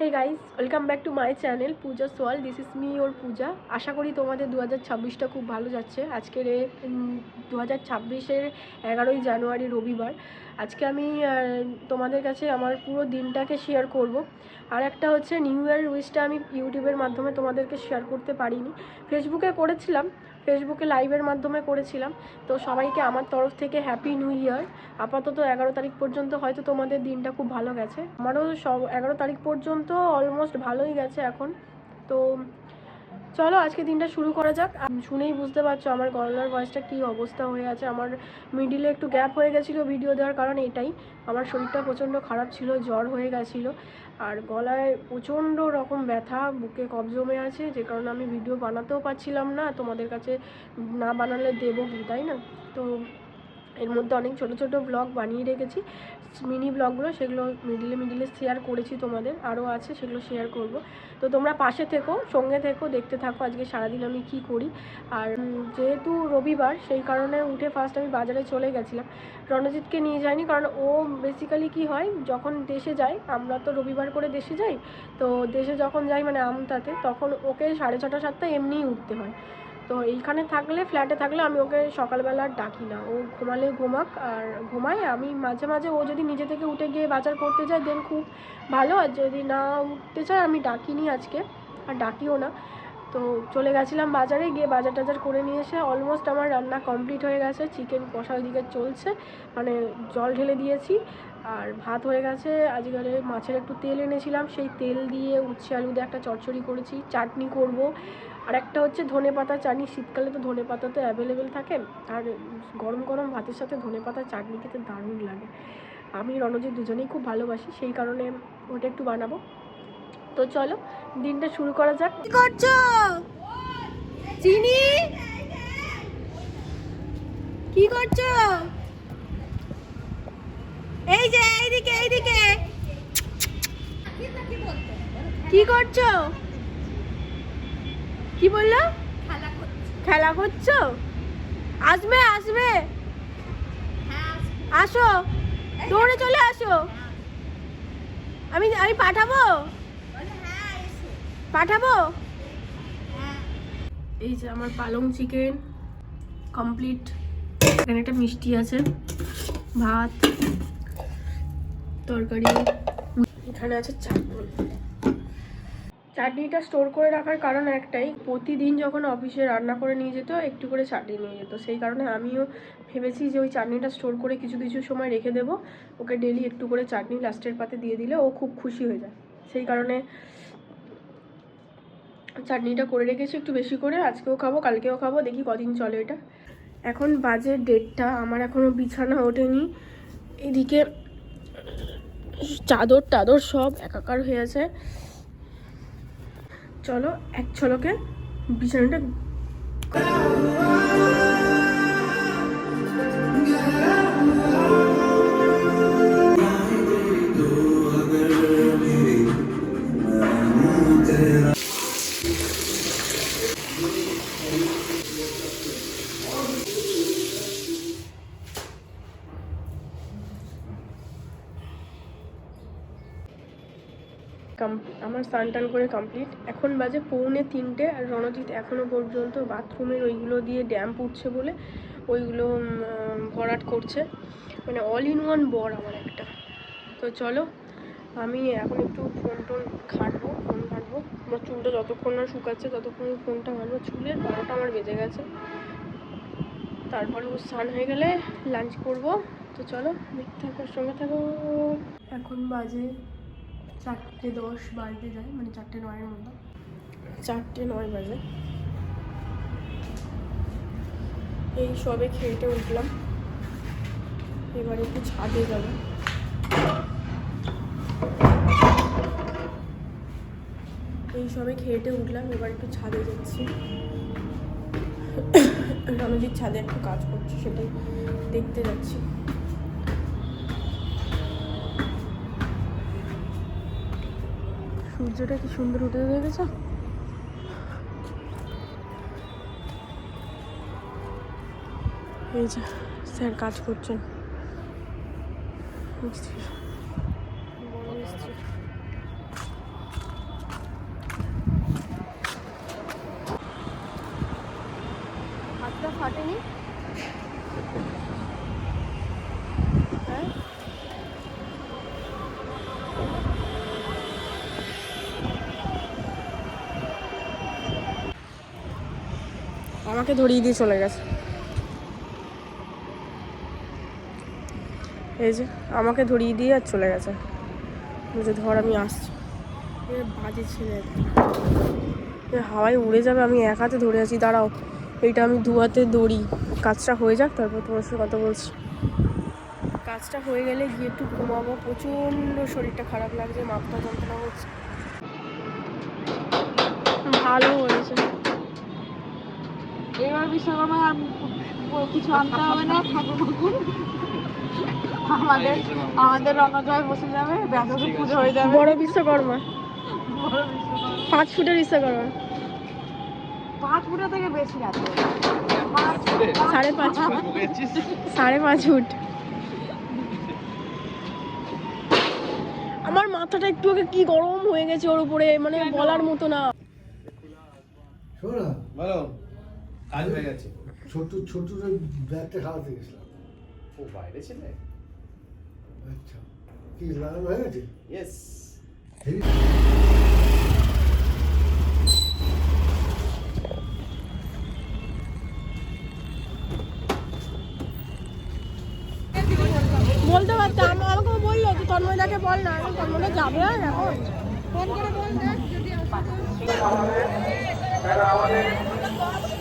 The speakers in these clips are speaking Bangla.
Hey guys welcome back to my channel Puja সোয়াল this is me or Puja আশা করি তোমাদের দু হাজার ছাব্বিশটা খুব ভালো যাচ্ছে। আজকের এ দু হাজার ছাব্বিশের এগারোই জানুয়ারি রবিবার। আজকে আমি তোমাদের কাছে আমার পুরো দিনটাকে শেয়ার করব। আর একটা হচ্ছে নিউ ইয়ার উইশটা আমি ইউটিউবের মাধ্যমে তোমাদেরকে শেয়ার করতে পারিনি। ফেসবুকে করেছিলাম ফেসবুকে লাইভের মাধ্যমে করেছিলাম। তো সবাইকে আমার তরফ থেকে হ্যাপি নিউ ইয়ার আপাতত এগারো তারিখ পর্যন্ত হয়তো তোমাদের দিনটা খুব ভালো গেছে। আমারও সব এগারো তারিখ পর্যন্ত অলমোস্ট ভালোই গেছে এখন। তো চলো, আজকে দিনটা শুরু করা যাক। শুনেই বুঝতে পারছ আমার গলার ভয়েসটা কী অবস্থা হয়ে আছে। আমার মিডিলে একটু গ্যাপ হয়ে গেছিল ভিডিও দেওয়ার কারণ এটাই। আমার শরীরটা প্রচণ্ড খারাপ ছিল, জ্বর হয়ে গেছিল। আর গলায় প্রচণ্ড রকম ব্যথা, বুকে কব জমে আছে, যে কারণে আমি ভিডিও বানাতেও পারছিলাম না। তোমাদের কাছে না বানালে দেবো কি, তাই না? তো এর মধ্যে অনেক ছোট ছোট ব্লগ বানিয়ে রেখেছি। মিনি ব্লগগুলো সেগুলো মিডিলে মিডিলে শেয়ার করেছি তোমাদের। আরও আছে, সেগুলো শেয়ার করব। তো তোমরা পাশে থেকো, সঙ্গে থেকো, দেখতে থাকো আজকে সারাদিন আমি কি করি। আর যেহেতু রবিবার, সেই কারণে উঠে ফার্স্ট আমি বাজারে চলে গেছিলাম। রণজিৎকে নিয়ে যাইনি, কারণ ও বেসিক্যালি কি হয়, যখন দেশে যায়, আমরা তো রবিবার করে দেশে যাই, তো দেশে যখন যাই মানে আমতাতে, তখন ওকে সাড়ে ছটা সাতটা এমনিই উঠতে হয়। তো এইখানে থাকলে ফ্ল্যাটে থাকলে আমি ওকে সকালবেলা আর ডাকি না। ও ঘুমালে ঘুমাক আর ঘুমায়। আমি মাঝে মাঝে ও যদি নিজে থেকে উঠে গিয়ে বাজার করতে যায় দেন খুব ভালো। আর যদি না উঠতে চায়, আমি ডাকিনি আজকে। আর ডাকিও না। তো চলে গেছিলাম বাজারে, গিয়ে বাজার টাজার করে নিয়ে এসে অলমোস্ট আমার রান্না কমপ্লিট হয়ে গেছে। চিকেন কষা ওইদিকে চলছে মানে জল ঢেলে দিয়েছি। আর ভাত হয়ে গেছে, আজকালে মাছের একটু তেল এনেছিলাম। সেই তেল দিয়ে উচ্ছে আলু দিয়ে একটা চচ্চড়ি করেছি, চাটনি করব। আর একটা হচ্ছে ধনে পাতা চাটনি, শীতকালে তো ধনে পাতা তো অ্যাভেলেবেল থাকে। আর গরম গরম ভাতের সাথে ধনে পাতা চাটনি খেতে দারুণ লাগে। আমি রণজিৎ দুজনেই খুব ভালোবাসি, সেই কারণে ওটা একটু বানাবো। তো চলো দিনটা শুরু করা যাক। কি করছ? চিনি? কি করছ? এই যে এইদিকে এইদিকে। কি করছ? কি বলল? খেলা করছ। আসবে আসবে। আসো। দৌড়ে চলে আসো। আমি আমি পাঠাবো? পাঠাবো? এই যে আমার পালং চিকেন কমপ্লিট এখানে একটা মিষ্টি আছে, ভাত, তরকারি। এখানে আছে চাটনি। চাটনিটা স্টোর করে রাখার কারণ একটাই, প্রতিদিন যখন অফিসে রান্না করে নিয়ে যেত, একটু করে চাটনি নিয়ে যেত। সেই কারণে আমিও ভেবেছি যে ওই চাটনিটা স্টোর করে কিছু কিছু সময় রেখে দেবো। ওকে ডেলি একটু করে চাটনি লাস্টের পাতে দিয়ে দিলে ও খুব খুশি হয়ে যায়। সেই কারণে চাটনিটা করে রেখেছি একটু বেশি করে, আজকেও খাব, কালকেও খাব, দেখি কদিন চলে এটা। এখন বাজে ডেটটা আমার এখনও বিছানা ওঠেনি। এদিকে চাদর টাদর সব একাকার হয়ে আছে। চলো এক ছলকে বিছানাটা কম- আমার স্নান টান করে কমপ্লিট এখন বাজে পৌনে তিনটে আর রণজিৎ এখনও পর্যন্ত বাথরুমের ওইগুলো দিয়ে ড্যাম্প উঠছে বলে ওইগুলো ভরাট করছে। মানে অল ইন ওয়ান বর আমার একটা। তো চলো, আমি এখন একটু ফোন টোন ঘাঁটবো ফোন ঘাঁটবো। আমার চুলটা যতক্ষণ না শুকাচ্ছে, ততক্ষণ ফোনটা ঘাঁটবো। চুলের বারোটা আমার বেজে গেছে। তারপরে ও স্নান হয়ে গেলে লাঞ্চ করব। তো চলো, দেখতে থাকো, সঙ্গে থাকো। এখন বাজে চারটে দশ বাজতে যায় মানে চারটে নয়ের মধ্যে চারটে নয় বাজে। এই সবে খেয়েটে উঠলাম। এবার একটু ছাদে যাব। এই সবে খেয়েটে উঠলাম, এবার একটু ছাদে যাচ্ছি। রণজিৎ ছাদে একটু কাজ করছে, সেটাই দেখতে যাচ্ছি। সূর্যটা কি সুন্দর উঠে দেখেছ এই যে স্যার কাজ করছেন। হাতটা ফাটেনি? আমাকে ধরিয়ে দিয়ে চলে গেছে। এই যে, আমাকে ধরিয়ে দিয়ে আর চলে গেছে। বুঝে ধর আমি আসছি। বাজে ছেলে। হাওয়ায় উড়ে যাবে, আমি এক হাতে ধরে আছি। দাঁড়াও, এইটা আমি দু হাতে দড়ি কাজটা হয়ে যাক, তারপর তোমার সাথে কথা বলছি। কাজটা হয়ে গেলে গিয়ে একটু ঘুমাবো। প্রচণ্ড শরীরটা খারাপ লাগছে, মাথা যন্ত্রণা হচ্ছে। ভালো হয়েছে। এবার বিশ্বকর্মা আর কিছু আনতে হবে না। ঠাকুর ঠাকুর আমাদের আমাদের রণজয় বসে যাবে ব্যাসকে পুজো হয়ে যাবে। বড় বিশ্বকর্মা। পাঁচ ফুটের বিশ্বকর্মা। পাঁচ ফুটা থেকে বেশি আছে সাড়ে পাঁচ ফুট। সাড়ে পাঁচ ফুট। আমার মাথাটা একটু আগে কি গরম হয়ে গেছে ওর উপরে মানে বলার মতো না। শোনো বলো। কাজ হয়ে গেছে। ছোট ছোট ব্যাগটা খাওয়াতে গেছিলাম। ও বাইরে ছিলে? আচ্ছা। কি লাগানো হয়ে গেছে? ইয়েস বলতে পারতাম আমাকে বলল তুই তন্ময়দাকে বল না এখন তন্ময়দা যাবে আর এখন। ফোন করে বল দেখ যদি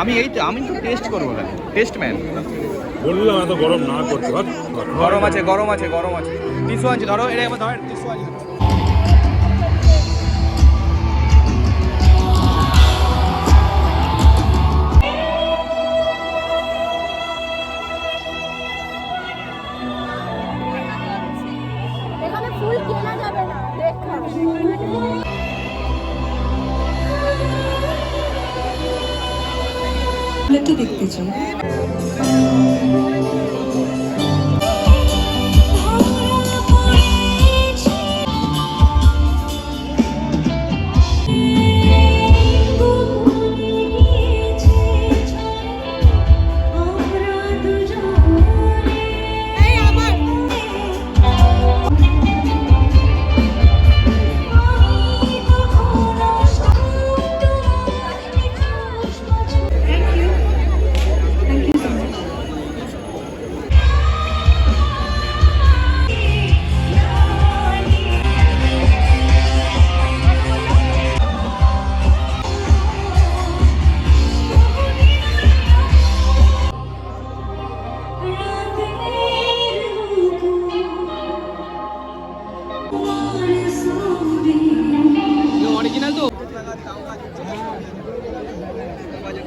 আমি এই তো আমি তো টেস্ট করব না টেস্ট ম্যান বললাম এত গরম না করতে গরম আছে গরম আছে গরম আছে। টিসু আছে ধরো এটা এবার ধরো ফুল কেনা যাবে না দেখা। প্লেটে দেখতে চাই।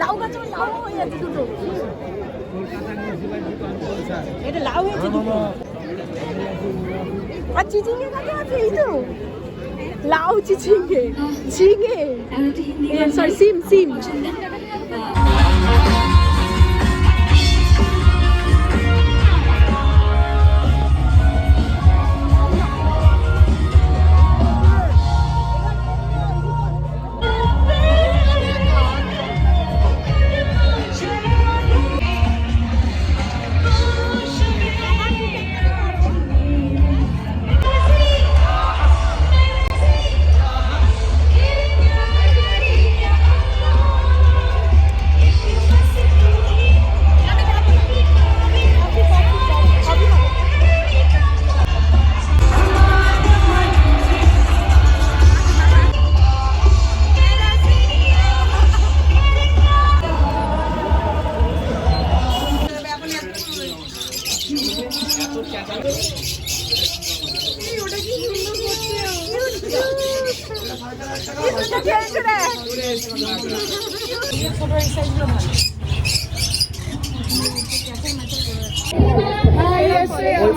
লাউ গাছ লাউ হয়ে যাচ্ছে দুটো। এটা লাউ হয়েছে দুটো। আর চিচিঙ্গে গাছ আছে এই তো। লাউ চিচিঙ্গে। ঝিঙে। সরি সিম সিম।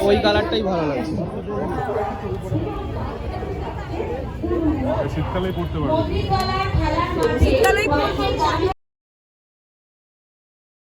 ওই কালারটাই ভালো লাগছে শীতকালেই পড়তে পারবে শীতকালেই